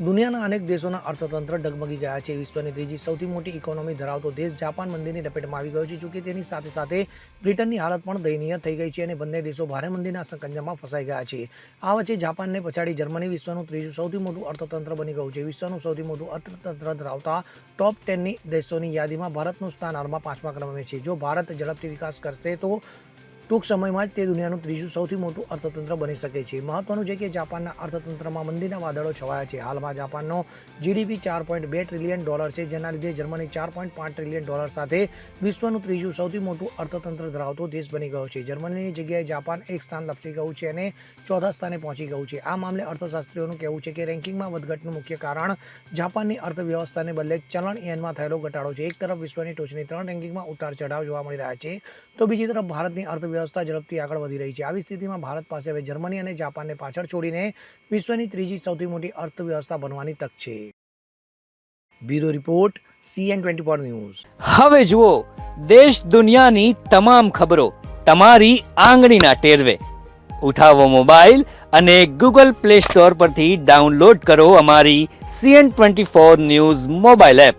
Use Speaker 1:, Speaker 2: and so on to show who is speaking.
Speaker 1: દુનિયાના અનેક દેશોના અર્થતંત્ર ડગમગી ગયા છે. વિશ્વની ત્રીજી સૌથી મોટી ઇકોનોમી ધરાવતો દેશ જાપાન મંદીની લપેટમાં આવી ગયો છે, જોકે તેની સાથે સાથે બ્રિટનની હાલત પણ દયનીય થઈ ગઈ છે અને બંને દેશો ભારે મંદીના સંકંજામાં ફસાઈ ગયા છે. આ વચ્ચે જાપાનને પછાડી જર્મની વિશ્વનું ત્રીજું સૌથી મોટું અર્થતંત્ર બની ગયું છે. વિશ્વનું સૌથી મોટું અર્થતંત્ર ધરાવતા ટોપ ટેનની દેશોની યાદીમાં ભારતનું સ્થાન હાલમાં પાંચમા ક્રમે છે. જો ભારત ઝડપથી વિકાસ કરશે તો ટૂંક સમયમાં જ તે દુનિયાનું ત્રીજું સૌથી મોટું અર્થતંત્ર બની શકે છે. મહત્વનું છે કે જાપાનના અર્થતંત્રમાં મંદીના વાદળો છવાયા છે. હાલમાં જાપાનનો જીડીપી ચાર પોઈન્ટ બે ટ્રિલિયન ડોલર છે, જેના લીધે જર્મની ચાર પોઈન્ટ પાંચ ટ્રિલિયન ડોલર સાથે વિશ્વનું ત્રીજું સૌથી મોટું અર્થતંત્ર ધરાવતો દેશ બની ગયો છે. જર્મનીની જગ્યાએ જાપાન એક સ્થાન લપસી ગયું છે અને ચોથા સ્થાને પહોંચી ગયું છે. આ મામલે અર્થશાસ્ત્રીઓનું કહેવું છે કે રેન્કિંગમાં વધઘટનું મુખ્ય કારણ જાપાનની અર્થવ્યવસ્થાને બદલે ચલણ યનમાં થયેલો ઘટાડો છે. એક તરફ વિશ્વની ટોચની ત્રણ રેન્કિંગમાં ઉતાર ચઢાવ જોવા મળી રહ્યા છે, તો બીજી તરફ ભારતની અર્થવ્યવસ્થા ઝડપથી આગળ વધી રહી છે. આવી સ્થિતિમાં ભારત પાસે હવે જર્મની અને જાપાનને પાછળ છોડીને વિશ્વની ત્રીજી સૌથી મોટી અર્થવ્યવસ્થા બનવાની તક છે. Bureau report CN twenty news.
Speaker 2: હવે જુઓ, દેશ દુનિયાની તમામ ખબરો તમારી આંગળીના ટેરવે. ઉઠાવો મોબાઈલ અને ગૂગલ પ્લે સ્ટોર પરથી ડાઉનલોડ કરો અમારી CN twenty four news mobile app.